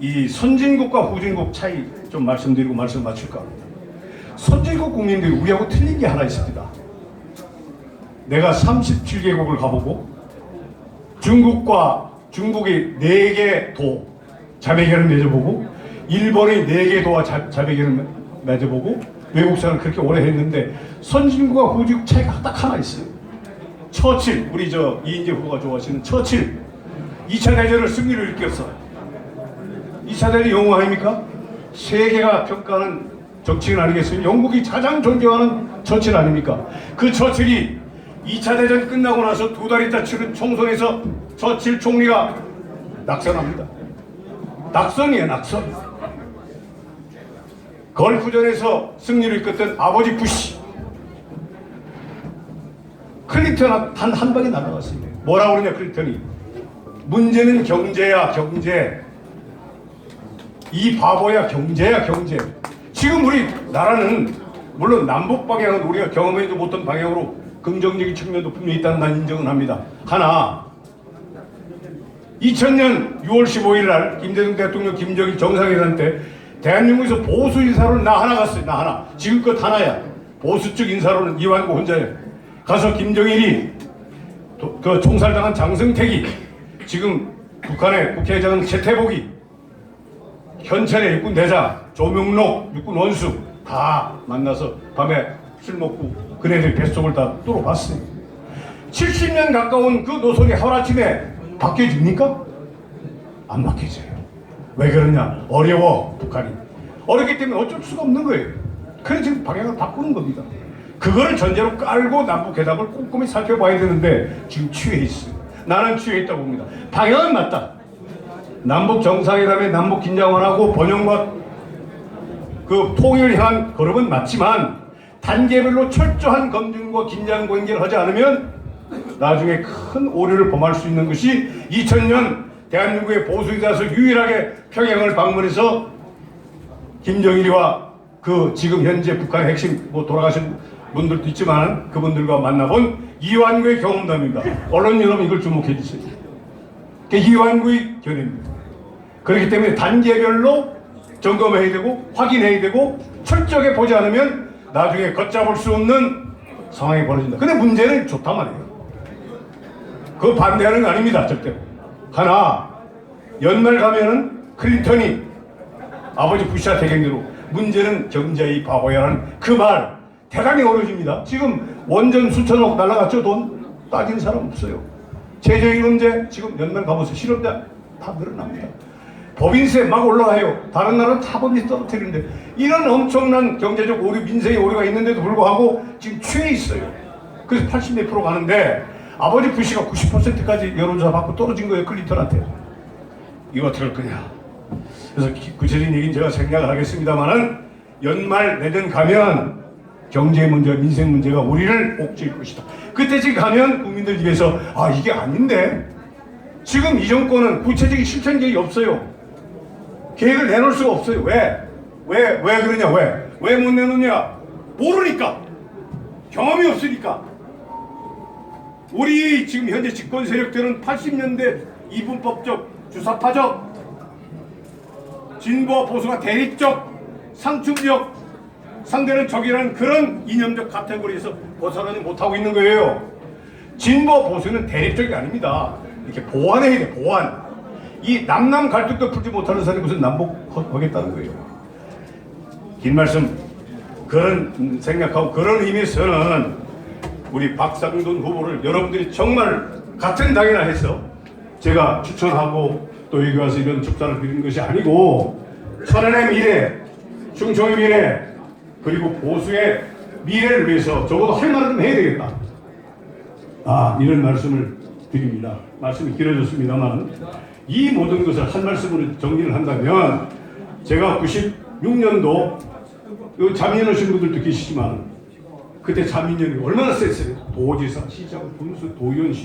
이 선진국과 후진국 차이 좀 말씀드리고 말씀 마칠까 합니다. 선진국 국민들이 우리하고 틀린 게 하나 있습니다. 내가 37개국을 가보고 중국과 중국의 4개 도 자매결을 맺어보고 일본의 4개 도와 자, 자매결을 맺어보고 외국 생활을 그렇게 오래 했는데 선진국과 후진국 차이가 딱 하나 있어요. 처칠 우리 저 이인재 후보가 좋아하시는 처칠 2차 대전을 승리로 일깨웠어. 2차 대전 영웅 아닙니까? 세계가 평가하는 정치인 아니겠어요? 영국이 가장 존경하는 처칠 아닙니까? 그 처칠이 2차 대전 끝나고 나서 두 달 있다 치른 총선에서 처칠 총리가 낙선합니다. 낙선이에요, 낙선. 걸프전에서 승리를 이끌던 아버지 부시. 클린턴 단한 방에 날아갔습니다. 뭐라고 그러냐, 클린턴이. 문제는 경제야, 경제. 이 바보야, 경제야, 경제. 지금 우리 나라는 물론 남북 방향은 우리가 경험해도 못한 방향으로 긍정적인 측면도 분명히 있다는 난 인정은 합니다. 하나, 2000년 6월 15일 날 김대중 대통령 김정일 정상회담 때 대한민국에서 보수 인사로는 나 하나 갔어요. 나 하나. 지금껏 하나야. 보수 쪽 인사로는 이완구 혼자예요. 가서 김정일이 도- 그 총살당한 장승택이 지금 북한의 국회의장은 최태복이 현천의 육군 대장 조명록 육군 원수 다 만나서 밤에 술 먹고 그네들 뱃속을 다 뚫어봤어요. 70년 가까운 그 노선이 하루아침에 바뀌어집니까? 안 바뀌어져요. 왜 그러냐? 어려워 북한이. 어렵기 때문에 어쩔 수가 없는 거예요. 그래서 지금 방향을 바꾸는 겁니다. 그거를 전제로 깔고 남북 회담을 꼼꼼히 살펴봐야 되는데 지금 취해 있어요. 나는 취해 있다고 봅니다. 방향은 맞다. 남북 정상회담에 남북 긴장원하고 번영과 그 통일을 향한 걸음은 맞지만 단계별로 철저한 검증과 긴장 관계를 하지 않으면 나중에 큰 오류를 범할 수 있는 것이 2000년 대한민국의 보수이다서 유일하게 평양을 방문해서 김정일이와 그 지금 현재 북한의 핵심 뭐 돌아가신 분들도 있지만 그분들과 만나본 이완구의 경험담입니다. 언론 여러분 이걸 주목해 주세요. 그 이완구의 견해입니다. 그렇기 때문에 단계별로 점검해야 되고 확인해야 되고 철저하게 보지 않으면 나중에 걷잡을 수 없는 상황이 벌어진다. 근데 문제는 좋단 말이에요. 그 반대하는 거 아닙니다. 절대. 하나 연말 가면은 클린턴이 아버지 부시와 대경대로 문제는 경제의 바보야라는 그 말 대단히 어려집니다. 지금 원전 수천억 날라갔죠 돈 따지는 사람 없어요. 문제 지금 연말 가보세요. 실업자 다 늘어납니다. 법인세 막 올라가요. 다른 나라는 다 법인세 떨어뜨리는데 이런 엄청난 경제적 오류, 민생의 오류가 있는데도 불구하고 지금 취해 있어요. 그래서 80몇 프로 가는데 아버지 부시가 90%까지 여론조사 받고 떨어진 거예요. 클린턴한테. 이거 할 거냐. 그래서 기- 구체적인 얘기는 제가 생략을 하겠습니다만은 연말 내년 가면 경제 문제, 민생 문제가 우리를 옥죄일 것이다. 그때 지금 가면 국민들 입에서 아 이게 아닌데 지금 이 정권은 구체적인 실천 계획이 없어요. 계획을 내놓을 수가 없어요. 왜? 왜? 왜 그러냐? 왜? 왜 못 내놓냐? 모르니까. 경험이 없으니까. 우리 지금 현재 집권 세력들은 80년대 이분법적, 주사파적, 진보와 보수가 대립적, 상충적, 상대는 적이라는 그런 이념적 카테고리에서 벗어나지 못하고 있는 거예요. 진보 보수는 대립적이 아닙니다. 이렇게 보완해야 돼, 보완. 이 남남 갈등도 풀지 못하는 사람이 무슨 남북하겠다는 거예요. 긴 말씀, 그런 음, 생각하고 그런 의미에서는 우리 박상돈 후보를 여러분들이 정말 같은 당이나 해서 제가 추천하고 또 여기 와서 이런 축사를 드리는 것이 아니고 천안의 미래, 충청의 미래, 그리고 보수의 미래를 위해서 적어도 할 말은 좀 해야 되겠다. 아, 이런 말씀을 드립니다. 말씀이 길어졌습니다만 이 모든 것을 한 말씀으로 정리를 한다면 제가 96년도 요 자민 오신 분들도 계시지만 그때 자민련이 얼마나 셌어요. 도지사, 시장, 군수, 도의원, 시